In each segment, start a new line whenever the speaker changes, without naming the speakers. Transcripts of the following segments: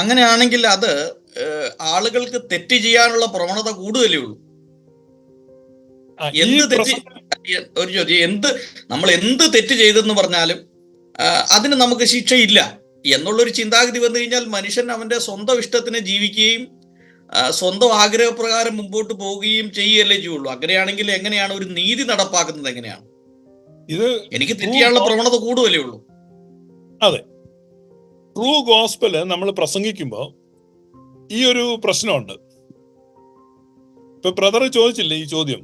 അങ്ങനെയാണെങ്കിൽ അത് ആളുകൾക്ക് തെറ്റ് ചെയ്യാനുള്ള പ്രവണത കൂടുതലേ ഉള്ളൂ. എന്ത് തെറ്റ് ഒരു ചോദ്യം. എന്ത് നമ്മൾ എന്ത് തെറ്റ് ചെയ്തെന്ന് പറഞ്ഞാലും അതിന് നമുക്ക് ശിക്ഷയില്ല എന്നുള്ളൊരു ചിന്താഗതി വന്നു കഴിഞ്ഞാൽ മനുഷ്യൻ അവന്റെ സ്വന്തം ഇഷ്ടത്തിന് ജീവിക്കുകയും സ്വന്തം ആഗ്രഹപ്രകാരം മുമ്പോട്ട് പോവുകയും ചെയ്യുകയല്ലേ ചെയ്യുള്ളൂ. അങ്ങനെയാണെങ്കിൽ എങ്ങനെയാണ് ഒരു നീതി നടപ്പാക്കുന്നത് എങ്ങനെയാണ്?
ഇത്
എനിക്ക് തെറ്റിയാനുള്ള പ്രവണത കൂടുതലേ ഉള്ളൂ.
ട്രൂ ഗോസ്പൽ നമ്മൾ പ്രസംഗിക്കുമ്പോൾ ഈ ഒരു പ്രശ്നമുണ്ട്. ഇപ്പൊ ബ്രദർ ചോദിച്ചില്ലേ ഈ ചോദ്യം?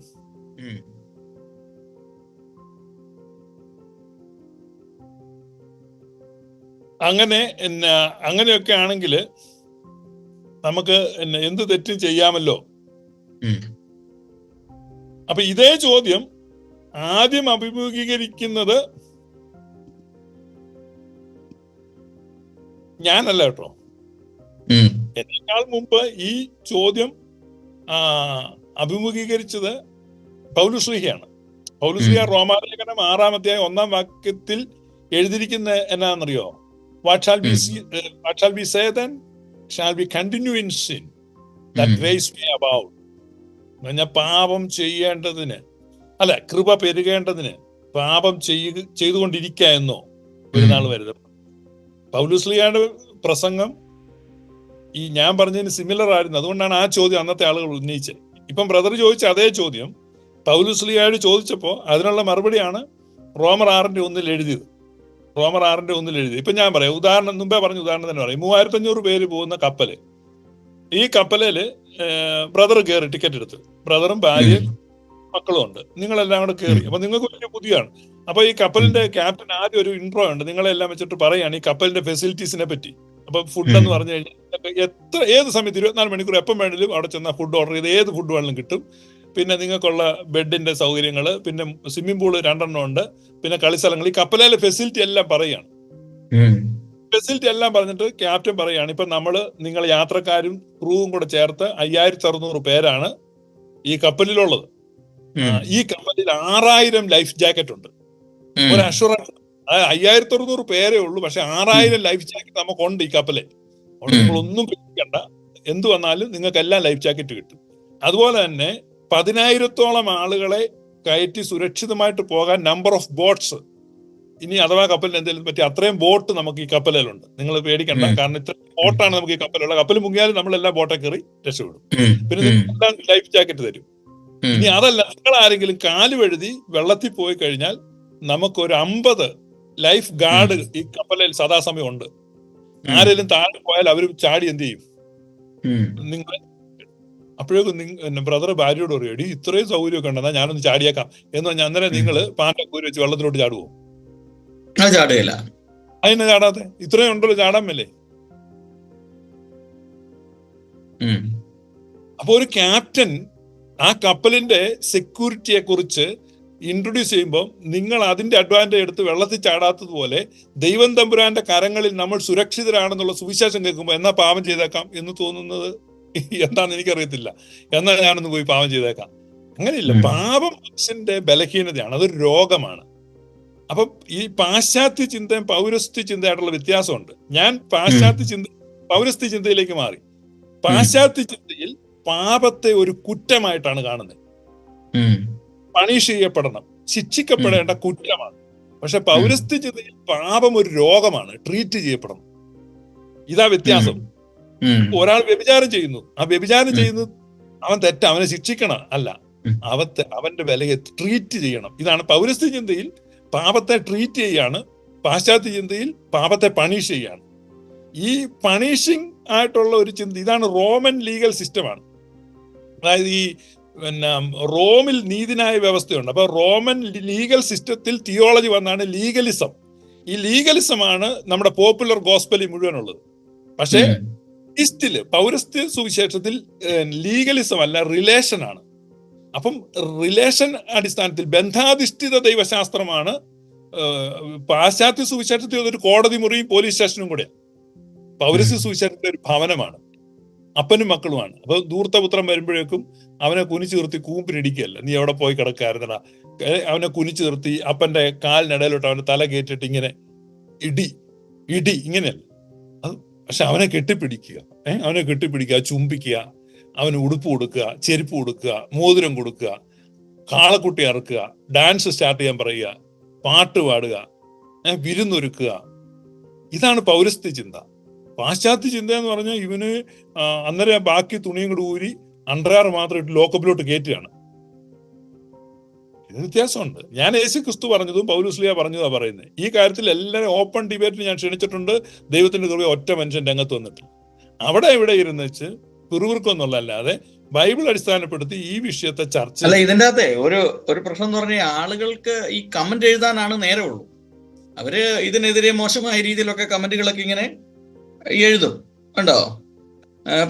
അങ്ങനെ എന്നാ അങ്ങനെയൊക്കെ ആണെങ്കിൽ നമുക്ക് എന്നാ എന്ത് തെറ്റും ചെയ്യാമല്ലോ. അപ്പൊ ഇതേ ചോദ്യം ആദ്യം അഭിമുഖീകരിക്കുന്നത് ഞാനല്ല കേട്ടോ. എന്നേക്കാൾ മുമ്പ് ഈ ചോദ്യം അഭിമുഖീകരിച്ചത് പൗലുശ്രീഹയാണ് പൗലുശ്രീഹ. റോമാലേഖനം ആറാമത്തെ ഒന്നാം വാക്യത്തിൽ എഴുതിയിരിക്കുന്ന എന്നാണെന്നറിയോ what shall be. What shall we say then shall we continue in sin that
um.
Grace may abound പറഞ്ഞാൽ പാപം ചെയ്യേണ്ടതിന് അല്ല കൃപ പെരുകേണ്ടതിന് പാപം ചെയ്യുക ചെയ്തുകൊണ്ടിരിക്ക എന്നോ ഒരു നാൾ വരുന്നത് പൗലുസ്ലിയുടെ പ്രസംഗം ഈ ഞാൻ പറഞ്ഞതിന് സിമിലർ ആയിരുന്നു. അതുകൊണ്ടാണ് ആ ചോദ്യം അന്നത്തെ ആളുകൾ ഉന്നയിച്ചത്. ഇപ്പം ബ്രദർ ചോദിച്ച അതേ ചോദ്യം പൗലുസ്ലിയോട് ചോദിച്ചപ്പോൾ അതിനുള്ള മറുപടിയാണ് റോമർ ആറിന്റെ ഒന്നിൽ എഴുതിയത്. റോമർ ആറിന്റെ ഒന്നിൽ എഴുതി ഇപ്പൊ ഞാൻ പറയാം ഉദാഹരണം മുമ്പേ പറഞ്ഞ ഉദാഹരണം തന്നെ പറയും. മൂവായിരത്തി അഞ്ഞൂറ് പേര് പോകുന്ന കപ്പൽ ഈ കപ്പലിൽ ബ്രദർ കയറി ടിക്കറ്റ് എടുത്തു. ബ്രദറും ഭാര്യയും മക്കളും ഉണ്ട് നിങ്ങളെല്ലാം കൂടെ കയറി അപ്പൊ നിങ്ങൾക്ക് വലിയ പുതിയാണ്. അപ്പൊ ഈ കപ്പലിന്റെ ക്യാപ്റ്റൻ ആദ്യം ഒരു ഇൻട്രോ ഉണ്ട്. നിങ്ങളെല്ലാം വെച്ചിട്ട് പറയാണ് ഈ കപ്പലിന്റെ ഫെസിലിറ്റീസിനെ പറ്റി. അപ്പൊ ഫുഡ് എന്ന് പറഞ്ഞു കഴിഞ്ഞാൽ എത്ര ഏത് സമയത്ത് ഇരുപത്തിനാല് മണിക്കൂർ എപ്പം വേണമെങ്കിലും അവിടെ ചെന്നാൽ ഫുഡ് ഓർഡർ ചെയ്ത് ഏത് ഫുഡ് വേണമെങ്കിലും കിട്ടും. പിന്നെ നിങ്ങൾക്കുള്ള ബെഡിന്റെ സൗകര്യങ്ങൾ പിന്നെ സ്വിമ്മിംഗ് പൂൾ രണ്ടെണ്ണം ഉണ്ട്. പിന്നെ കളിസ്ഥലങ്ങൾ ഈ കപ്പലിലെ ഫെസിലിറ്റി എല്ലാം പറയുകയാണ്
ഉം.
ഫെസിലിറ്റി എല്ലാം പറഞ്ഞിട്ട് ക്യാപ്റ്റൻ പറയാണ്. ഇപ്പൊ നമ്മൾ നിങ്ങൾ യാത്രക്കാരും ക്രൂവും കൂടെ ചേർത്ത് അയ്യായിരത്തി അറുന്നൂറ് പേരാണ് ഈ കപ്പലിലുള്ളത്. ഈ കപ്പലിൽ ആറായിരം ലൈഫ് ജാക്കറ്റ് ഉണ്ട്. ഒരു അഷുറൻസ് അയ്യായിരത്തി അറുന്നൂറ് പേരേ ഉള്ളൂ പക്ഷെ ആറായിരം ലൈഫ് ജാക്കറ്റ് നമുക്ക് ഉണ്ട് ഈ കപ്പലിൽ. അതുകൊണ്ട്. നിങ്ങളൊന്നും പേടിക്കണ്ട. എന്ത് വന്നാലും നിങ്ങൾക്ക് എല്ലാം ലൈഫ് ജാക്കറ്റ് കിട്ടും. അതുപോലെ തന്നെ പതിനായിരത്തോളം ആളുകളെ കയറ്റി സുരക്ഷിതമായിട്ട് പോകാൻ നമ്പർ ഓഫ് ബോട്ട്സ് ഇനി അഥവാ കപ്പലിന് എന്തെങ്കിലും പറ്റി അത്രയും ബോട്ട് നമുക്ക് ഈ കപ്പലിലുണ്ട്. നിങ്ങൾ പേടിക്കണ്ട. കാരണം ഇത്ര ബോട്ടാണ് നമുക്ക് ഈ കപ്പലുള്ള കപ്പൽ മുങ്ങിയാലും നമ്മളെല്ലാം ബോട്ടെ കയറി രക്ഷപ്പെടും. പിന്നെ. ലൈഫ് ജാക്കറ്റ് തരും. ഇനി അതല്ല നിങ്ങൾ ആരെങ്കിലും കാൽ വഴുതി വെള്ളത്തിൽ പോയി കഴിഞ്ഞാൽ നമുക്ക് ഒരു അമ്പത് ലൈഫ് ഗാർഡ് ഈ കപ്പലിൽ സദാസമയം ഉണ്ട്. ആരെങ്കിലും താഴെ പോയാൽ അവർ ചാടി എന്ത് ചെയ്യും? നിങ്ങൾ അപ്പോഴേക്കും ബ്രദർ ഭാര്യയോട് പറയും എടി ഇത്രയും സൗകര്യമൊക്കെ ഉണ്ടെന്നാ ഞാനൊന്ന് ചാടിയേക്കാം. എന്ന് പറഞ്ഞാൽ അന്നേരം നിങ്ങൾ പാന്റെ കൂരി വെച്ച് വെള്ളത്തിലോട്ട് ചാടുവോ?
ചാടുകയില്ല.
അതിനെ ചാടാതെ ഇത്രയും ഉണ്ടല്ലോ ചാടാൻ മേലേ.
ഉം.
അപ്പൊ ഒരു ക്യാപ്റ്റൻ ആ കപ്പലിന്റെ സെക്യൂരിറ്റിയെ കുറിച്ച് ഇൻട്രൊഡ്യൂസ് ചെയ്യുമ്പോൾ നിങ്ങൾ അതിന്റെ അഡ്വാന്റേജ് എടുത്ത് വെള്ളത്തിൽ ചാടാത്തതുപോലെ ദൈവം തമ്പുരാന്റെ കരങ്ങളിൽ നമ്മൾ സുരക്ഷിതരാണെന്നുള്ള സുവിശേഷം കേൾക്കുമ്പോൾ എന്നാ പാപം ചെയ്തേക്കാം എന്ന് തോന്നുന്നത്? എന്താണെന്ന് എനിക്കറിയത്തില്ല. എന്നാ ഞാനൊന്ന് പോയി പാപം ചെയ്തേക്കാം. അങ്ങനെയില്ല പാപം മനുഷ്യന്റെ ബലഹീനതയാണ് അതൊരു രോഗമാണ്. അപ്പം ഈ പാശ്ചാത്യ ചിന്തയും പൗരസ്ത്യ ചിന്തയായിട്ടുള്ള വ്യത്യാസമുണ്ട്. ഞാൻ പാശ്ചാത്യ ചിന്ത പൗരസ്ത്യ ചിന്തയിലേക്ക് മാറി. പാശ്ചാത്യ ചിന്തയിൽ പാപത്തെ ഒരു കുറ്റമായിട്ടാണ് കാണുന്നത്. പണിഷ് ചെയ്യപ്പെടണം. ശിക്ഷിക്കപ്പെടേണ്ട കുറ്റമാണ്. പക്ഷെ പൗരസ്ത്യ ചിന്തയിൽ പാപം ഒരു രോഗമാണ്. ട്രീറ്റ് ചെയ്യപ്പെടണം. ഇതാ വ്യത്യാസം. ഒരാൾ വ്യഭിചാരം ചെയ്യുന്നു. ആ വ്യഭിചാരം
ചെയ്യുന്നു
ചെയ്യുന്നത് അവൻ തെറ്റ അവനെ ശിക്ഷിക്കണം അല്ല. അവത്തെ അവന്റെ വിലയെ ട്രീറ്റ് ചെയ്യണം. ഇതാണ് പൗരസ്ത്യ ചിന്തയിൽ പാപത്തെ ട്രീറ്റ് ചെയ്യാണ്. പാശ്ചാത്യ ചിന്തയിൽ പാപത്തെ പണിഷ് ചെയ്യാണ്. ഈ പണിഷിങ് ആയിട്ടുള്ള ഒരു ചിന്ത ഇതാണ് റോമൻ ലീഗൽ സിസ്റ്റമാണ് അതായത് ഈ പിന്നെ റോമിൽ നീതിനായ വ്യവസ്ഥയുണ്ട്. അപ്പൊ റോമൻ ലീഗൽ സിസ്റ്റത്തിൽ തിയോളജി വന്നാണ് ലീഗലിസം. ഈ ലീഗലിസമാണ് നമ്മുടെ പോപ്പുലർ ഗോസ്പലി മുഴുവനുള്ളത്. പക്ഷേ. ഈസ്റ്റിൽ പൗരസ്ത്യ സുവിശേഷത്തിൽ ലീഗലിസം അല്ല റിലേഷൻ ആണ്. അപ്പം റിലേഷൻ അടിസ്ഥാനത്തിൽ ബന്ധാധിഷ്ഠിത ദൈവശാസ്ത്രമാണ് പാശ്ചാത്യ സുവിശേഷത്തിൽ ഒരു കോടതി മുറിയും പോലീസ് സ്റ്റേഷനും കൂടെ പൗരസ്യ സുവിശേഷത്തിലെ ഒരു ഭവനമാണ്. അപ്പനും മക്കളുമാണ്. അപ്പൊ ദൂർത്തപുത്രം വരുമ്പോഴേക്കും അവനെ കുനിച്ചു നിർത്തി കൂമ്പിനിടിക്കുകയല്ല. നീ എവിടെ പോയി കിടക്കായിരുന്നടാ? അവനെ കുനിച്ചു നിർത്തി അപ്പന്റെ കാലിനിടയിലോട്ട് അവന്റെ തല കയറ്റിട്ട് ഇങ്ങനെ ഇടി ഇടി ഇങ്ങനെയല്ല. അത് പക്ഷെ അവനെ കെട്ടിപ്പിടിക്കുക. ഏഹ് അവനെ കെട്ടിപ്പിടിക്കുക ചുംബിക്കുക അവന് ഉടുപ്പ് കൊടുക്കുക ചെരുപ്പ് കൊടുക്കുക മോതിരം കൊടുക്കുക കാളക്കുട്ടി അറക്കുക ഡാൻസ് സ്റ്റാർട്ട് ചെയ്യാൻ പറയുക പാട്ട് പാടുക വിരുന്നൊരുക്കുക. ഇതാണ് പൗരസ്ത്യ ചിന്ത. പാശ്ചാത്യ ചിന്ത എന്ന് പറഞ്ഞാൽ ഇവന് അന്നേരം ബാക്കി തുണിയും കൂടി ഊരി അണ്ടർവെയർ മാത്രം ഇട്ട് ലോക്കപ്പിലോട്ട് കയറ്റുകയാണ്. ഇത് വ്യത്യാസമുണ്ട്. ഞാൻ യേശു ക്രിസ്തു പറഞ്ഞതും പൗലുസ്ലിയ പറഞ്ഞതാ പറയുന്നത്. ഈ കാര്യത്തിൽ എല്ലാവരും ഓപ്പൺ ഡിബേറ്റിൽ ഞാൻ ക്ഷണിച്ചിട്ടുണ്ട്. ദൈവത്തിന്റെ കൃപ ഒറ്റ മനുഷ്യൻ രംഗത്ത് വന്നിട്ട് അവിടെ ഇവിടെ ഇരുന്ന് വെച്ച് പിറുവിറുക്കൊന്നുള്ളല്ലാതെ ബൈബിൾ അടിസ്ഥാനപ്പെടുത്തി ഈ വിഷയത്തെ ചർച്ച
അല്ല ഇതിന്റെ അകത്തെ ഒരു ഒരു പ്രശ്നം എന്ന് പറഞ്ഞാൽ ആളുകൾക്ക് ഈ കമന്റ് എഴുതാനാണ് നേരമുള്ളൂ അവർ ഇതിനെതിരെ മോശമായ രീതിയിലൊക്കെ കമന്റുകളൊക്കെ ഇങ്ങനെ എഴുതും. ഉണ്ടോ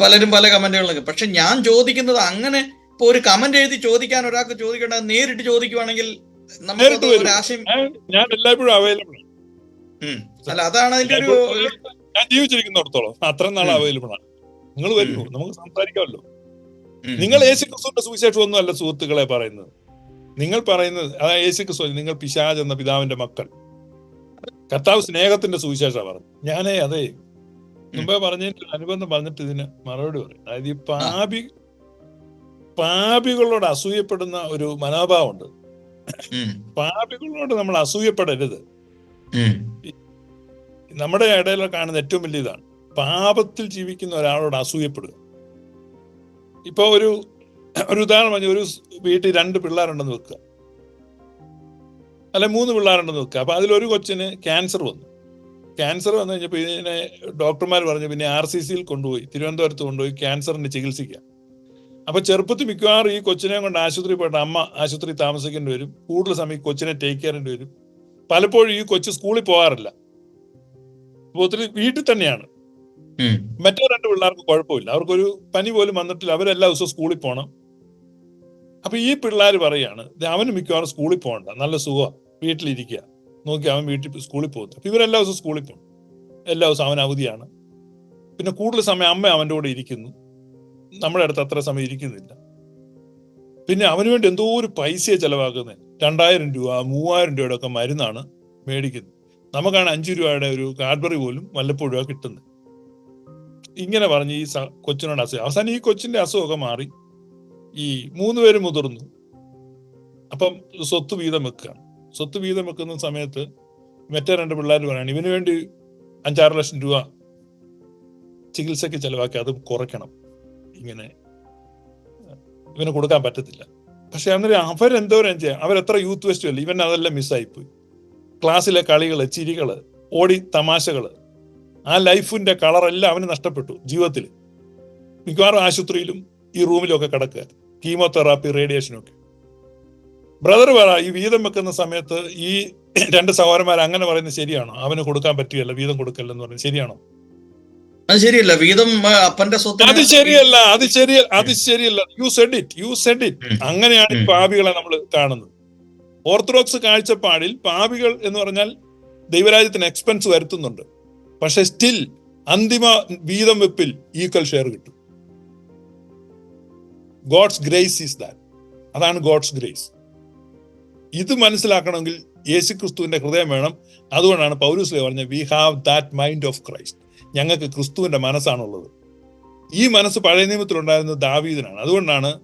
പലരും പല കമന്റുകളൊക്കെ പക്ഷെ ഞാൻ ചോദിക്കുന്നത് അങ്ങനെ ഇപ്പൊ ഒരു കമന്റ് എഴുതി ചോദിക്കാൻ ഒരാൾക്ക് ചോദിക്കേണ്ട നേരിട്ട് ചോദിക്കുവാണെങ്കിൽ നമുക്ക് ഒരു ആശയം
ഞാൻ- ഞാൻ എല്ലായ്പ്പോഴും അവൈലബിൾ
അല്ല അതാണ് അതിന്റെ ഒരു
ഞാൻ ജീവിച്ചിരിക്കുന്നിടത്തോളം അത്ര നാൾ അവൈലബിൾ ആണ്. നിങ്ങൾ വരൂ നമുക്ക് സംസാരിക്കാമല്ലോ. നിങ്ങൾ യേശു ക്രിസ്തുവിന്റെ സുവിശേഷം ഒന്നും അല്ല സുഹൃത്തുക്കളെ പറയുന്നത്. നിങ്ങൾ പറയുന്നത് അതായത് യേശു ക്രിസ്തു നിങ്ങൾ പിശാജ് എന്ന പിതാവിന്റെ മക്കൾ. കർത്താവ് സ്നേഹത്തിന്റെ സുവിശേഷ പറഞ്ഞു ഞാനേ അതെ മുമ്പേ പറഞ്ഞിട്ട് അനുബന്ധം പറഞ്ഞിട്ട് ഇതിന് മറുപടി പറയും. അതായത് ഈ പാപി പാപികളോട് അസൂയപ്പെടുന്ന ഒരു മനോഭാവമുണ്ട്. പാപികളോട് നമ്മൾ അസൂയപ്പെടരുത്. നമ്മുടെ ഇടയിൽ കാണുന്ന ഏറ്റവും വലിയ ഇതാണ്. പാപത്തിൽ ജീവിക്കുന്ന ഒരാളോട് അസൂയപ്പെടുക. ഇപ്പൊ ഒരു ഒരു ഉദാഹരണം പറഞ്ഞ ഒരു വീട്ടിൽ രണ്ട് പിള്ളേരുണ്ടെന്ന് വെക്കുക. അല്ലെ മൂന്ന് പിള്ളേരുണ്ടെന്ന് വെക്കുക. അപ്പൊ അതിലൊരു കൊച്ചിന് ക്യാൻസർ വന്നു. ക്യാൻസർ വന്നു കഴിഞ്ഞപ്പോൾ ഇതിനെ ഡോക്ടർമാർ പറഞ്ഞു പിന്നെ ആർ സി സിയിൽ കൊണ്ടുപോയി തിരുവനന്തപുരത്ത് കൊണ്ടുപോയി ക്യാൻസറിന് ചികിത്സിക്കാം അപ്പൊ ചെറുപ്പത്തിൽ മിക്കവാറും ഈ കൊച്ചിനെ കൊണ്ട് ആശുപത്രി പോയിട്ട് അമ്മ ആശുപത്രി താമസിക്കേണ്ടി വരും. കൂടുതൽ സമയം കൊച്ചിനെ ടേക്ക് ചെയ്യേണ്ടി വരും. പലപ്പോഴും ഈ കൊച്ചു സ്കൂളിൽ പോകാറില്ല. ഒത്തിരി വീട്ടിൽ തന്നെയാണ്. മറ്റേ രണ്ട് പിള്ളേർക്ക് കുഴപ്പമില്ല. അവർക്കൊരു പനി പോലും വന്നിട്ടില്ല. അവരെല്ലാ ദിവസവും സ്കൂളിൽ പോകണം അപ്പൊ ഈ പിള്ളേർ പറയാണ് "ദേ അവന് മിക്കവാറും സ്കൂളിൽ പോകണ്ട. നല്ല സുഖം വീട്ടിലിരിക്കുക. നോക്കി അവൻ വീട്ടിൽ സ്കൂളിൽ പോകുന്നു അപ്പം ഇവരെല്ലാ ദിവസവും സ്കൂളിൽ പോകും. എല്ലാ ദിവസവും അവൻ അവധിയാണ്. പിന്നെ കൂടുതൽ സമയം അമ്മ അവന്റെ കൂടെ ഇരിക്കുന്നു. നമ്മുടെ അടുത്ത് അത്ര സമയം ഇരിക്കുന്നില്ല. പിന്നെ അവന് വേണ്ടി എന്തോ ഒരു പൈസയെ ചെലവാക്കുന്നത്. രണ്ടായിരം രൂപ മൂവായിരം രൂപയുടെ ഒക്കെ മരുന്നാണ് മേടിക്കുന്നത്. നമുക്കാണ് അഞ്ചു രൂപയുടെ ഒരു കാഡ്ബറി പോലും വല്ലപ്പോഴും കിട്ടുന്നത്. ഇങ്ങനെ പറഞ്ഞ് ഈ കൊച്ചിനോട് അസുഖം അവസാനം ഈ കൊച്ചിന്റെ അസുഖമൊക്കെ മാറി. ഈ മൂന്ന് പേര് മുതിർന്നു. അപ്പം സ്വത്ത് വീതം വെക്കുകയാണ്. സ്വത്ത് വീതം വെക്കുന്ന സമയത്ത് മറ്റേ രണ്ട് പിള്ളേർ പറയാണ് ഇവന് വേണ്ടി അഞ്ചാറ് ലക്ഷം രൂപ ചികിത്സയ്ക്ക് ചെലവാക്കി അത് കുറയ്ക്കണം. ഇങ്ങനെ ഇവന് കൊടുക്കാൻ പറ്റത്തില്ല. പക്ഷെ അന്നേരം അവരെന്തോരം ചെയ്യാം അവരെത്ര യൂത്ത് ഫെസ്റ്റിവൽ അല്ല ഇവൻ അതെല്ലാം മിസ്സായിപ്പോയി. ക്ലാസ്സിലെ കളികൾ ചിരികൾ ഓടി തമാശകൾ ആ ലൈഫിന്റെ കളറെല്ലാം അവന് നഷ്ടപ്പെട്ടു ജീവിതത്തിൽ മിക്കവാറും ആശുപത്രിയിലും ഈ റൂമിലും ഒക്കെ കിടക്കുക. കീമോതെറാപ്പി റേഡിയേഷനും ഒക്കെ ബ്രദർ പറ ഈ വീതം വെക്കുന്ന സമയത്ത് ഈ രണ്ട് സഹോദരന്മാർ അങ്ങനെ പറയുന്നത് ശരിയാണോ? അവന് കൊടുക്കാൻ പറ്റുകയല്ല വീതം കൊടുക്കല്ലെന്ന് പറയുന്നത് ശരിയാണോ?
അത് ശരിയല്ല വീതം അപ്പന്റെ സ്വത്ത്
അത് ശരിയല്ല അത് ശരിയ അത് ശരിയല്ല. You said it you said it അങ്ങനെയാണ് ഈ പാപികളെ നമ്മൾ കാണുന്നത്. ഓർത്തഡോക്സ് കാഴ്ചപ്പാടിൽ പാപികൾ എന്ന് പറഞ്ഞാൽ ദൈവരാജ്യത്തിന് എക്സ്പെൻസ് വരുത്തുന്നുണ്ട്. പക്ഷെ സ്റ്റിൽ അന്തിമ വീതം വെപ്പിൽ ഈക്വൽ ഷെയർ കിട്ടും. ഗോഡ്സ് ഗ്രേസ് ഈസ് ദാറ്റ് അതാണ് ഗോഡ്സ് ഗ്രേസ് ഇത് മനസ്സിലാക്കണമെങ്കിൽ യേശു ക്രിസ്തുവിന്റെ ഹൃദയം വേണം. അതുകൊണ്ടാണ് പൗരൂസ്ലെ പറഞ്ഞത് we have that mind of Christ ഞങ്ങൾക്ക് ക്രിസ്തുവിന്റെ മനസ്സാണുള്ളത്. ഈ മനസ്സ് പഴയ നിയമത്തിലുണ്ടായിരുന്നത് ദാവീദിനാണ്. അതുകൊണ്ടാണ്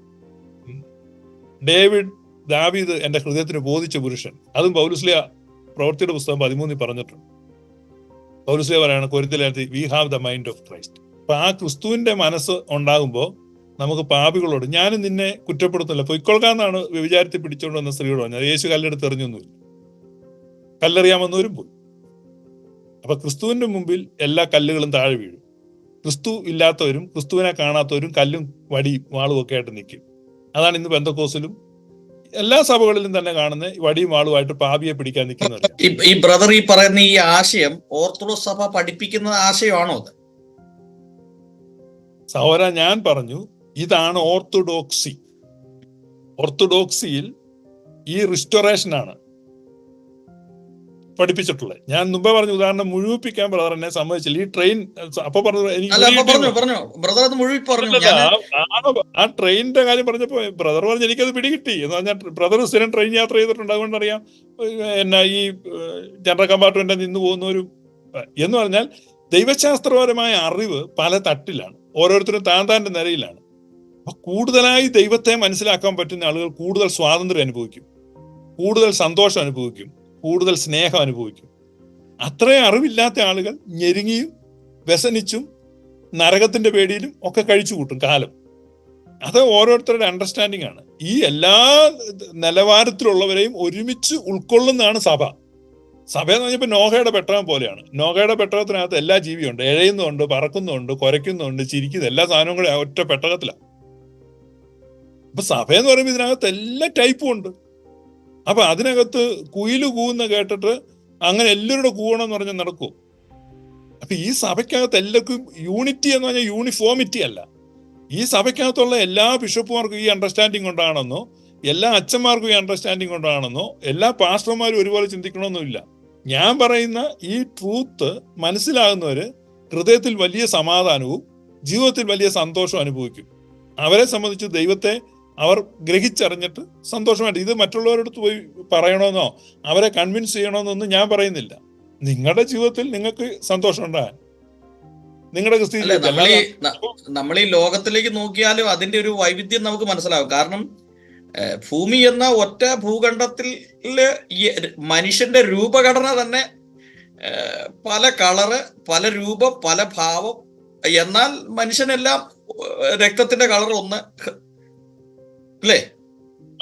ഡേവിഡ് ദാവീദ് എന്റെ ഹൃദയത്തിന് ബോധിച്ച പുരുഷൻ. അതും പൗലുസ്ലിയ പ്രവൃത്തിയുടെ പുസ്തകം പതിമൂന്നിൽ പറഞ്ഞിട്ടുണ്ട്. പൗലുസ്ലിയ പറയാണ് കൊരിന്തിലെത്തി we have the mind of Christ അപ്പൊ ആ ക്രിസ്തുവിന്റെ മനസ്സ് ഉണ്ടാകുമ്പോൾ നമുക്ക് പാപികളോട് ഞാൻ നിന്നെ കുറ്റപ്പെടുത്തില്ല പൊയ്ക്കൊള്ളുകാന്നാണ് വിചാരത്തിൽ പിടിച്ചുകൊണ്ട് വന്ന സ്ത്രീയോട് പറഞ്ഞത്. യേശു കല്ലെടുത്ത് എറിഞ്ഞൊന്നുമില്ല. കല്ലെറിയാമെന്നവരും പോയി അപ്പൊ ക്രിസ്തുവിന്റെ മുമ്പിൽ എല്ലാ കല്ലുകളും താഴെ വീഴും. ക്രിസ്തു ഇല്ലാത്തവരും ക്രിസ്തുവിനെ കാണാത്തവരും കല്ലും വടിയും വാളും ഒക്കെ ആയിട്ട് നിൽക്കും. അതാണ് ഇന്ന് ബന്ധക്കോസിലും എല്ലാ സഭകളിലും തന്നെ കാണുന്ന വടിയും വാളുമായിട്ട് പാപിയെ പിടിക്കാൻ നിൽക്കുന്നവർ.
ഈ ബ്രദർ ഈ പറയുന്ന ഈ ആശയം ഓർത്തഡോക്സ് സഭ പഠിപ്പിക്കുന്ന ആശയമാണോ അത്?
സഹോദര ഞാൻ പറഞ്ഞു ഇതാണ് ഓർത്തഡോക്സി. ഓർത്തഡോക്സിയിൽ ഈ റിസ്റ്റോറേഷൻ ആണ് പഠിപ്പിച്ചിട്ടുള്ളത്. ഞാൻ മുമ്പേ പറഞ്ഞു ഉദാഹരണം മുഴുവിപ്പിക്കാൻ ബ്രദർ എന്നെ സമ്മതിച്ചില്ല. ഈ ട്രെയിൻ അപ്പൊ പറഞ്ഞു എനിക്ക് ആ ട്രെയിനിന്റെ കാര്യം പറഞ്ഞപ്പോ ബ്രദർ പറഞ്ഞു എനിക്കത് പിടികിട്ടി. എന്ന് പറഞ്ഞാൽ ബ്രദർ സ്ഥിരം ട്രെയിൻ യാത്ര ചെയ്തിട്ടുണ്ട്. അതുകൊണ്ട് അറിയാം എന്നാ ഈ ജനറൽ കമ്പാർട്ട്മെന്റ് നിന്ന് പോകുന്ന ഒരു എന്ന് പറഞ്ഞാൽ ദൈവശാസ്ത്രപരമായ അറിവ് പല തട്ടിലാണ്. ഓരോരുത്തരും താൻ താന്റെ നിലയിലാണ് അപ്പൊ കൂടുതലായി ദൈവത്തെ മനസ്സിലാക്കാൻ പറ്റുന്ന ആളുകൾ കൂടുതൽ സ്വാതന്ത്ര്യം അനുഭവിക്കും. കൂടുതൽ സന്തോഷം അനുഭവിക്കും. കൂടുതൽ സ്നേഹം അനുഭവിക്കും. അത്രയും അറിവില്ലാത്ത ആളുകൾ ഞെരുങ്ങിയും വ്യസനിച്ചും നരകത്തിന്റെ പേടിയിലും ഒക്കെ കഴിച്ചു കൂട്ടും കാലം. അത് ഓരോരുത്തരുടെ അണ്ടർസ്റ്റാൻഡിംഗ് ആണ്. ഈ എല്ലാ നിലവാരത്തിലുള്ളവരെയും ഒരുമിച്ച് ഉൾക്കൊള്ളുന്നതാണ് സഭ. സഭ എന്ന് പറഞ്ഞപ്പോൾ നോഹയുടെ പെട്ടകം പോലെയാണ്. നോഹയുടെ പെട്ടകത്തിനകത്ത് എല്ലാ ജീവിയുണ്ട്. എഴയുന്നുണ്ട് പറക്കുന്നുണ്ട് കുരയ്ക്കുന്നുണ്ട് ചിരിക്കുന്നു എല്ലാ സാധനങ്ങളും ഒറ്റ പെട്ടകത്തിലാണ് അപ്പൊ സഭ എന്ന് പറയുമ്പോൾ ഇതിനകത്ത് എല്ലാ ടൈപ്പും ഉണ്ട്. അപ്പൊ അതിനകത്ത് കുയിൽ കൂന്ന് കേട്ടിട്ട് അങ്ങനെ എല്ലാവരുടെ കൂവണം എന്ന് പറഞ്ഞാൽ നടക്കും? അപ്പൊ ഈ സഭയ്ക്കകത്ത് എല്ലാവർക്കും യൂണിറ്റി എന്ന് പറഞ്ഞാൽ യൂണിഫോമിറ്റി അല്ല. ഈ സഭയ്ക്കകത്തുള്ള എല്ലാ ബിഷപ്പുമാർക്കും ഈ അണ്ടർസ്റ്റാൻഡിങ് കൊണ്ടാണെന്നോ എല്ലാ അച്ഛന്മാർക്കും ഈ അണ്ടർസ്റ്റാൻഡിങ് കൊണ്ടാണെന്നോ എല്ലാ പാസ്റ്റർമാരും ഒരുപോലെ ചിന്തിക്കണമെന്നില്ല ഞാൻ പറയുന്ന ഈ ട്രൂത്ത് മനസ്സിലാകുന്നവര് ഹൃദയത്തിൽ വലിയ സമാധാനവും ജീവിതത്തിൽ വലിയ സന്തോഷവും അനുഭവിക്കും. അവരെ സംബന്ധിച്ച് ദൈവത്തെ അവർ ഗ്രഹിച്ചറിഞ്ഞിട്ട് സന്തോഷമായിട്ട് ഇത് മറ്റുള്ളവരടുത്ത് പോയി പറയണമെന്നോ അവരെ കൺവിൻസ് ചെയ്യണമെന്നൊന്നും ഞാൻ പറയുന്നില്ല. നിങ്ങളുടെ ജീവിതത്തിൽ നിങ്ങൾക്ക് സന്തോഷം ഉണ്ടാകാൻ. നിങ്ങളുടെ
നമ്മൾ ഈ ലോകത്തിലേക്ക് നോക്കിയാലും അതിന്റെ ഒരു വൈവിധ്യം നമുക്ക് മനസ്സിലാവും. കാരണം ഭൂമി എന്ന ഒറ്റ ഭൂഖണ്ഡത്തിൽ മനുഷ്യന്റെ രൂപഘടന തന്നെ പല കളറ് പല രൂപം പല ഭാവം. എന്നാൽ മനുഷ്യനെല്ലാം രക്തത്തിന്റെ കളർ ഒന്ന് അല്ലേ?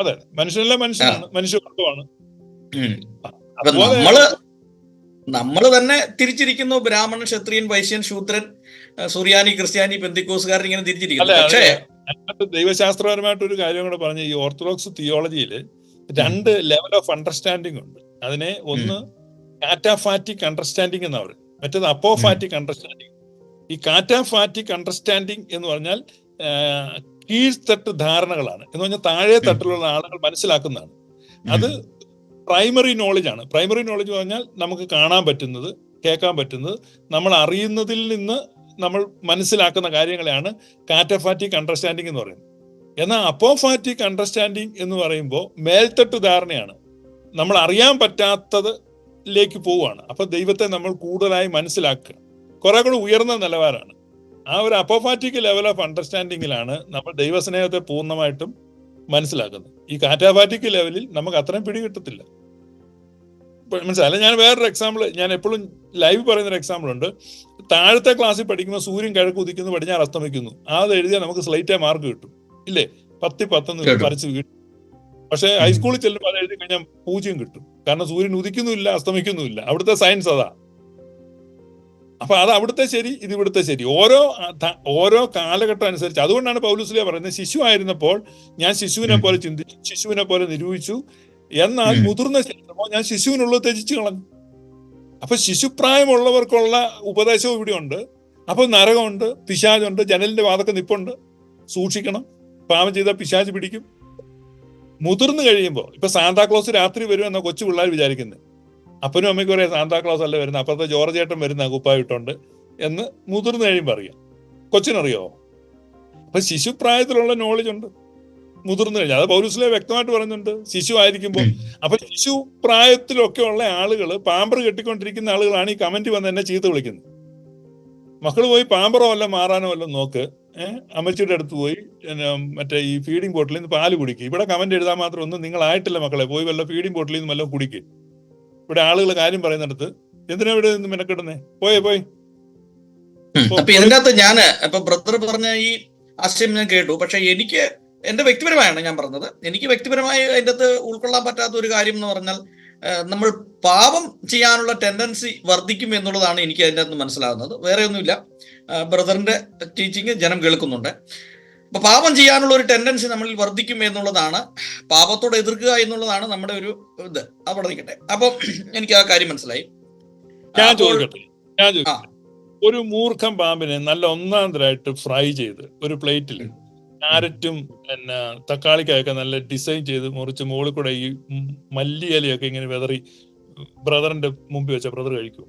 അതെ മനുഷ്യനല്ല മനുഷ്യനാണ് മനുഷ്യവർഗമാണ്.
നമ്മൾ നമ്മൾ തന്നെ തിരിച്ചിരിക്കുന്നു ബ്രാഹ്മണൻ ക്ഷത്രിയൻ വൈശ്യൻ ശൂദ്രൻ സൂര്യാനി സുറിയാനി ക്രിസ്ത്യാനി പെന്തിക്കോസുകാരൻ ഇങ്ങനെ തിരിച്ചിരിക്കുന്നു. പക്ഷേ
ദൈവശാസ്ത്രപരമായിട്ട് ഒരു കാര്യം കൂടെ പറഞ്ഞു ഈ ഓർത്തഡോക്സ് തിയോളജിയിൽ രണ്ട് ലെവൽ ഓഫ് അണ്ടർസ്റ്റാൻഡിങ് ഉണ്ട്. അതിനെ ഒന്ന് കാറ്റാഫാറ്റിക് അണ്ടർസ്റ്റാൻഡിങ് എന്ന് പറയും മറ്റേത് അപ്പോഫാറ്റിക് അണ്ടർസ്റ്റാൻഡിങ് ഈ കാറ്റാഫാറ്റിക് അണ്ടർസ്റ്റാൻഡിങ് എന്ന് പറഞ്ഞാൽ കീഴ്ത്തട്ട് ധാരണകളാണ്. എന്ന് പറഞ്ഞാൽ താഴെ തട്ടിലുള്ള ആളുകൾ മനസ്സിലാക്കുന്നതാണ്. അത് പ്രൈമറി നോളജ് ആണ്. പ്രൈമറി നോളജ് പറഞ്ഞാൽ നമുക്ക് കാണാൻ പറ്റുന്നത് കേൾക്കാൻ പറ്റുന്നത് നമ്മൾ അറിയുന്നതിൽ നിന്ന് നമ്മൾ മനസ്സിലാക്കുന്ന കാര്യങ്ങളെയാണ് കാറ്റഫാറ്റിക് അണ്ടർസ്റ്റാൻഡിങ് എന്ന് പറയുന്നത്. എന്നാൽ അപ്പോഫാറ്റിക് അണ്ടർസ്റ്റാൻഡിങ് എന്ന് പറയുമ്പോൾ മേൽത്തട്ട് ധാരണയാണ്. നമ്മൾ അറിയാൻ പറ്റാത്തതിലേക്ക് പോവുകയാണ്. അപ്പൊ ദൈവത്തെ നമ്മൾ കൂടുതലായി മനസ്സിലാക്കുക. കുറെ കൂടെ ഉയർന്ന നിലവാരമാണ്. ആ ഒരു അപ്പോഫാറ്റിക് ലെവൽ ഓഫ് അണ്ടർസ്റ്റാൻഡിങ്ങിലാണ് നമ്മൾ ദൈവസ്നേഹത്തെ പൂർണമായിട്ടും മനസ്സിലാക്കുന്നത്. ഈ കാറ്റാഫാറ്റിക് ലെവലിൽ നമുക്ക് അത്രയും പിടികിട്ടത്തില്ല. മനസ്സിലായി? ഞാൻ വേറൊരു എക്സാമ്പിൾ ഞാൻ എപ്പോഴും ലൈവ് പറയുന്ന ഒരു എക്സാമ്പിൾ ഉണ്ട്. താഴത്തെ ക്ലാസ്സിൽ പഠിക്കുമ്പോൾ സൂര്യൻ കിഴക്ക് ഉദിക്കുന്നു പടിഞ്ഞാറ് അസ്തമിക്കുന്നു. അത് എഴുതിയാൽ നമുക്ക് സ്ലൈറ്റേ മാർക്ക് കിട്ടും. ഇല്ലേ? പത്തി പത്തൊന്ന്. വരച്ച് കിട്ടും പക്ഷെ ഹൈസ്കൂളിൽ ചെല്ലുമ്പോൾ അത് എഴുതി കഴിഞ്ഞാൽ പൂജ്യം കിട്ടും. കാരണം സൂര്യൻ ഉദിക്കുന്നുമില്ല അസ്തമിക്കുന്നുമില്ല. അവിടുത്തെ സയൻസ് അതാ. അപ്പൊ അത് അവിടുത്തെ ശരി ഇത് ഇവിടുത്തെ ശരി. ഓരോ ഓരോ കാലഘട്ടം അനുസരിച്ച് അതുകൊണ്ടാണ് പൗലുസ്ലിയ പറയുന്നത് ശിശു ആയിരുന്നപ്പോൾ ഞാൻ ശിശുവിനെ പോലെ ചിന്തിച്ചു ശിശുവിനെ പോലെ നിരൂപിച്ചു. എന്നാൽ മുതിർന്ന ശേഷമോ ഞാൻ ശിശുവിനുള്ളത് ത്യജിച്ചു കളഞ്ഞു. അപ്പൊ ശിശുപ്രായമുള്ളവർക്കുള്ള ഉപദേശവും ഇവിടെ ഉണ്ട് അപ്പൊ നരകമുണ്ട് പിശാചുണ്ട് ജനലിന്റെ വാതൊക്കെ നിപ്പുണ്ട്. സൂക്ഷിക്കണം. പാപം ചെയ്താൽ പിശാച് പിടിക്കും. മുതിർന്നു കഴിയുമ്പോൾ ഇപ്പൊ സാന്താക്ലോസ് രാത്രി വരുമെന്ന കൊച്ചു പിള്ളേർ വിചാരിക്കുന്നത് അപ്പനും അമ്മയ്ക്കും പറയാം സാന്താക്ലോസ് അല്ല വരുന്നത് അപ്പുറത്തെ ജോർജ് ചേട്ടൻ വരുന്ന കുപ്പായിട്ടുണ്ട് എന്ന് മുതിർന്നു കഴിയുമ്പോൾ അറിയാം കൊച്ചിനറിയോ? അപ്പൊ ശിശുപ്രായത്തിലുള്ള നോളജ് ഉണ്ട്. മുതിർന്നു കഴിഞ്ഞാൽ അത് പൗരസിലെ വ്യക്തമായിട്ട് പറയുന്നുണ്ട്. ശിശു ആയിരിക്കുമ്പോൾ. അപ്പൊ ശിശു പ്രായത്തിലൊക്കെ ഉള്ള ആളുകൾ പാമ്പർ കെട്ടിക്കൊണ്ടിരിക്കുന്ന ആളുകളാണ് ഈ കമന്റ് വന്ന് എന്നെ ചീത്ത വിളിക്കുന്നത്. മക്കൾ പോയി പാമ്പറോ അല്ല മാറാനോ വല്ല നോക്ക്. ഏഹ് അമ്മച്ചിയുടെ അടുത്ത് പോയി മറ്റേ ഈ ഫീഡിംഗ് ബോട്ടിലിൽ നിന്ന് പാൽ കുടിക്കുക ഇവിടെ കമന്റ് എഴുതാൻ മാത്രം ഒന്നും നിങ്ങളായിട്ടില്ല മക്കളെ. പോയി വല്ല ഫീഡിംഗ് ബോട്ടിലിൽ നിന്ന് വല്ലതും കുടിക്കുക ഇവിടെ ആളുകൾ കാര്യം പറയുന്നിടത്ത്. എന്തിനാ ഇവിടെ നിന്ന് മെനക്കെടുന്നേ? പോയേ പോയി.
അപ്പൊ ഇതിന്റെ അകത്ത് ഞാൻ ഇപ്പൊ ബ്രദർ പറഞ്ഞ ഈ ആശയം ഞാൻ കേട്ടു. പക്ഷെ എനിക്ക് എന്റെ വ്യക്തിപരമായാണ് ഞാൻ പറഞ്ഞത്. എനിക്ക് വ്യക്തിപരമായി അതിന്റെ അകത്ത് ഉൾക്കൊള്ളാൻ പറ്റാത്ത ഒരു കാര്യം എന്ന് പറഞ്ഞാൽ നമ്മൾ പാപം ചെയ്യാനുള്ള ടെൻഡൻസി വർദ്ധിക്കും എന്നുള്ളതാണ് എനിക്ക് അതിന്റെ അകത്ത് മനസ്സിലാകുന്നത് വേറെ ഒന്നുമില്ല. ബ്രദറിന്റെ ടീച്ചിങ് ജനം കേൾക്കുന്നുണ്ട്. അപ്പൊ പാപം ചെയ്യാനുള്ള ഒരു ടെൻഡൻസി നമ്മളിൽ വർദ്ധിക്കും എന്നുള്ളതാണ്. പാപത്തോട് എതിർക്കുക എന്നുള്ളതാണ് നമ്മുടെ ഒരു ഇത്. അവിടെ നിൽക്കട്ടെ. അപ്പൊ എനിക്ക് ആ കാര്യം മനസ്സിലായി.
ഞാൻ ചോദിക്കട്ടെ? ഞാൻ ഒരു മൂർഖം പാമ്പിനെ നല്ല ഒന്നാന്തരായിട്ട് ഫ്രൈ ചെയ്ത് ഒരു പ്ലേറ്റിൽ ക്യാരറ്റും പിന്നെ തക്കാളിക്കായൊക്കെ നല്ല ഡിസൈൻ ചെയ്ത് മുറിച്ച് മുകളിൽ കൂടെ ഈ ഉം മല്ലി ഇലയൊക്കെ ഇങ്ങനെ വെതറി ബ്രദറിന്റെ മുമ്പിൽ വെച്ച ബ്രദർ കഴിക്കും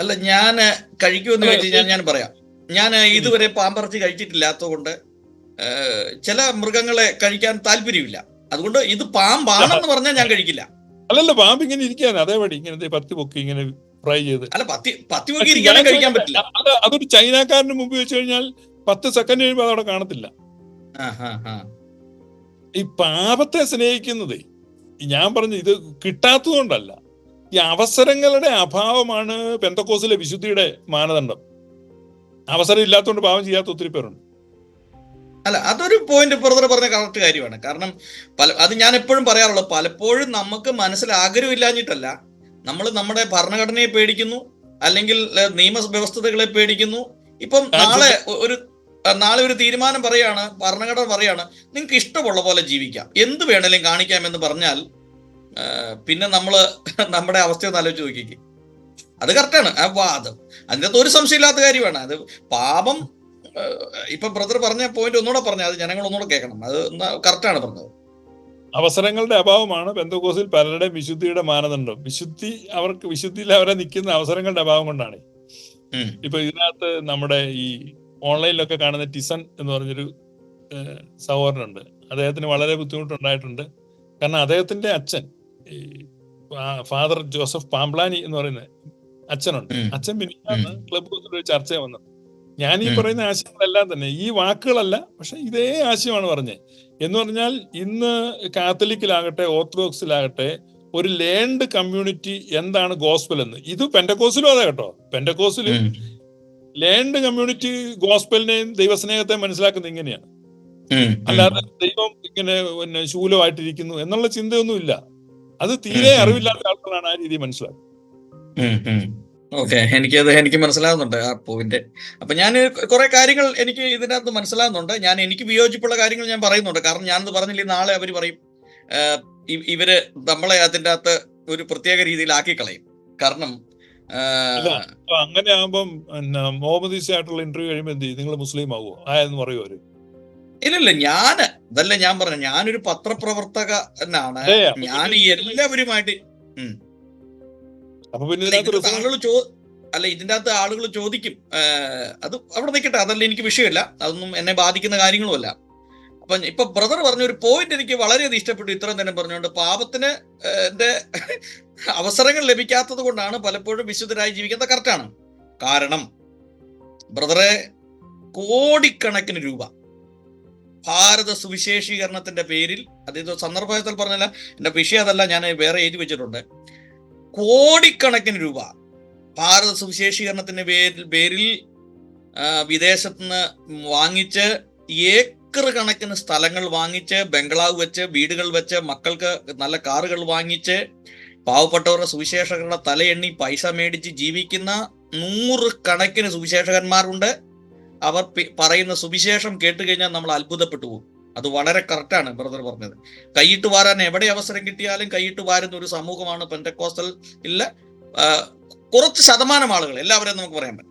അല്ല ഞാൻ കഴിക്കുമെന്ന് ഞാൻ പറയാം. ഞാൻ ഇതുവരെ പാമ്പറച്ചി കഴിച്ചിട്ടില്ലാത്തതുകൊണ്ട് ചില മൃഗങ്ങളെ കഴിക്കാൻ താല്പര്യമില്ല. അതുകൊണ്ട് ഇത് പാമ്പാണെന്ന് പറഞ്ഞാൽ ഞാൻ കഴിക്കില്ല.
അല്ലല്ല പാമ്പ് ഇങ്ങനെ ഇരിക്കാൻ അതേപടി ഇങ്ങനെ പത്തി പൊക്കി ഇങ്ങനെ ഫ്രൈ ചെയ്ത്.
അല്ല പത്തി പത്തി പൊക്കി ഇരിക്കാനും കഴിക്കാൻ പറ്റില്ല.
അത് അതൊരു ചൈനക്കാരന് മുമ്പ് വെച്ച് കഴിഞ്ഞാൽ പത്ത് സെക്കൻഡ് കഴിയുമ്പോൾ അതവിടെ കാണത്തില്ല. ഈ പാപത്തെ സ്നേഹിക്കുന്നത് ഞാൻ പറഞ്ഞു ഇത് കിട്ടാത്തതുകൊണ്ടല്ല. ഈ അവസരങ്ങളുടെ അഭാവമാണ് പെന്തക്കോസിലെ വിശുദ്ധിയുടെ മാനദണ്ഡം. അവസരം ഇല്ലാത്തതുകൊണ്ട് പാവം ചെയ്യാത്ത ഒത്തിരി പേരുണ്ട്.
അല്ല അതൊരു പോയിന്റ് ബ്രദർ പറഞ്ഞ കറക്റ്റ് കാര്യമാണ്. കാരണം പല അത് ഞാൻ എപ്പോഴും പറയാറുള്ളത് പലപ്പോഴും നമുക്ക് മനസ്സിൽ ആഗ്രഹമില്ലാഞ്ഞിട്ടല്ല. നമ്മൾ നമ്മുടെ ഭരണഘടനയെ പേടിക്കുന്നു അല്ലെങ്കിൽ നിയമ നിയമവ്യവസ്ഥതകളെ പേടിക്കുന്നു. ഇപ്പം നാളെ ഒരു നാളെ ഒരു തീരുമാനം പറയാണ് ഭരണഘടന പറയാണ് നിങ്ങൾക്ക് ഇഷ്ടമുള്ള പോലെ ജീവിക്കാം. എന്ത് വേണേലും കാണിക്കാമെന്ന് പറഞ്ഞാൽ പിന്നെ നമ്മൾ നമ്മുടെ അവസ്ഥ ഒന്ന് ആലോചിച്ച് നോക്കിക്കേ. അത് കറക്റ്റാണ് ആ വാദം അതിന്റെ അകത്ത് ഒരു സംശയമില്ലാത്ത കാര്യമാണ്. അത് പാപം ഇപ്പൊ ബ്രദർ പറഞ്ഞ പോയിന്റ് ഒന്നുകൂടെ പറഞ്ഞു അത് ജനങ്ങൾ ഒന്നുകൂടെ കേൾക്കണം. അത് കറക്റ്റാണ് പറഞ്ഞത്.
അവസരങ്ങളുടെ അഭാവമാണ് പെന്തക്കോസിൽ പലരുടെയും വിശുദ്ധിയുടെ മാനദണ്ഡം. വിശുദ്ധി അവർക്ക് വിശുദ്ധിയിൽ അവരെ നിൽക്കുന്ന അവസരങ്ങളുടെ അഭാവം കൊണ്ടാണ്. ഇപ്പൊ ഇതിനകത്ത് നമ്മുടെ ഈ ഓൺലൈനിലൊക്കെ കാണുന്ന ടിസൺ എന്ന് പറഞ്ഞൊരു സഹോദരനുണ്ട്. അദ്ദേഹത്തിന് വളരെ ബുദ്ധിമുട്ടുണ്ടായിട്ടുണ്ട്. കാരണം അദ്ദേഹത്തിന്റെ അച്ഛൻ ഫാദർ ജോസഫ് പാംപ്ലാനി എന്ന് പറയുന്ന അച്ഛനുണ്ട്. അച്ഛൻ പിന്നെ ക്ലബ് ഹൗസിൽ ഒരു ചർച്ച വന്നത്. ഞാൻ ഈ പറയുന്ന ആശയങ്ങളെല്ലാം തന്നെ ഈ വാക്കുകളല്ല പക്ഷെ ഇതേ ആശയമാണ് പറഞ്ഞത് എന്ന് പറഞ്ഞാൽ ഇന്ന് കാത്തലിക്കിലാകട്ടെ ഓർത്തഡോക്സിലാകട്ടെ ഒരു ലേൺഡ് കമ്മ്യൂണിറ്റി എന്താണ് ഗോസ്പൽ എന്ന്? ഇത് പെൻഡക്കോസിലും അതെ കേട്ടോ. പെൻഡക്കോസിൽ
ഉം.
ലേൺഡ് കമ്മ്യൂണിറ്റി ഗോസ്പലിനെയും ദൈവസ്നേഹത്തെ മനസ്സിലാക്കുന്നത് ഇങ്ങനെയാണ്. അല്ലാതെ ദൈവം ഇങ്ങനെ പിന്നെ ശൂലമായിട്ടിരിക്കുന്നു എന്നുള്ള ചിന്തയൊന്നുമില്ല. അത് തീരെ. അറിവില്ലാത്ത ആൾക്കാരാണ് ആ രീതി മനസ്സിലാക്കുന്നത്.
ഓക്കെ എനിക്കത് എനിക്ക് മനസ്സിലാവുന്നുണ്ട് ആ പൂവിന്റെ അപ്പൊ ഞാൻ കുറെ കാര്യങ്ങൾ എനിക്ക് ഇതിനകത്ത് മനസ്സിലാവുന്നുണ്ട്. ഞാൻ എനിക്ക് വിയോജിപ്പുള്ള കാര്യങ്ങൾ ഞാൻ പറയുന്നുണ്ട്. കാരണം ഞാനത് പറഞ്ഞില്ല നാളെ അവർ പറയും ഇവർ നമ്മളെ അതിന്റെ അകത്ത് ഒരു പ്രത്യേക രീതിയിലാക്കി കളയും കാരണം
അങ്ങനെ ആകുമ്പം ആയിട്ടുള്ള ഇന്റർവ്യൂ കഴിയുമ്പോൾ എന്ത് നിങ്ങൾ മുസ്ലിം ആവുമോ ആയെന്ന് പറയുമോ അവർ?
ഇല്ലല്ല ഞാൻ അതല്ല ഞാൻ പറഞ്ഞു. ഞാനൊരു പത്രപ്രവർത്തകനാണ് ഞാൻ എല്ലാവരുമായിട്ട്
അപ്പൊ പിന്നെ
ആളുകൾ ചോ അല്ല ഇതിന്റെ അകത്ത് ആളുകൾ ചോദിക്കും അത് അവിടെ നിൽക്കട്ടെ അതല്ല എനിക്ക് വിഷയമില്ല. അതൊന്നും എന്നെ ബാധിക്കുന്ന കാര്യങ്ങളുമല്ല. അപ്പൊ ഇപ്പൊ ബ്രദർ പറഞ്ഞ ഒരു പോയിന്റ് എനിക്ക് വളരെയധികം ഇഷ്ടപ്പെട്ടു. ഇത്രയും തന്നെ പറഞ്ഞുകൊണ്ട് പാപത്തിന് എന്റെ അവസരങ്ങൾ ലഭിക്കാത്തത് കൊണ്ടാണ് പലപ്പോഴും വിശുദ്ധരായി ജീവിക്കുന്നത്. കറക്റ്റാണ് കാരണം ബ്രദറെ കോടിക്കണക്കിന് രൂപ. ഭാരത സുവിശേഷീകരണത്തിന്റെ പേരിൽ അതായത് സന്ദർഭത്തിൽ പറഞ്ഞല്ല എന്റെ വിഷയം അതല്ല ഞാൻ വേറെ എഴുതി വെച്ചിട്ടുണ്ട്. കോടിക്കണക്കിന് രൂപ. ഭാരത സുവിശേഷീകരണത്തിന്റെ പേരിൽ പേരിൽ വിദേശത്ത് നിന്ന് വാങ്ങിച്ച് ഏക്കർ കണക്കിന് സ്ഥലങ്ങൾ വാങ്ങിച്ച് ബംഗ്ലാവ് വെച്ച് വീടുകൾ വെച്ച് മക്കൾക്ക് നല്ല കാറുകൾ വാങ്ങിച്ച് പാവപ്പെട്ടവരുടെ സുവിശേഷകരുടെ തലയെണ്ണി പൈസ മേടിച്ച് ജീവിക്കുന്ന നൂറ് കണക്കിന് സുവിശേഷകന്മാരുണ്ട്. അവർ പറയുന്ന സുവിശേഷം കേട്ടുകഴിഞ്ഞാൽ നമ്മൾ അത്ഭുതപ്പെട്ടു പോകും. അത് വളരെ കറക്റ്റാണ് ബ്രദർ പറഞ്ഞത്. കൈയിട്ട് വാരാൻ എവിടെ അവസരം കിട്ടിയാലും കൈയിട്ട് വാരുന്ന ഒരു സമൂഹമാണ് പെന്റക്കോസ്റ്റൽ ഇല്ല കുറച്ച് ശതമാനം ആളുകൾ. എല്ലാവരെയും നമുക്ക് പറയാൻ പറ്റും.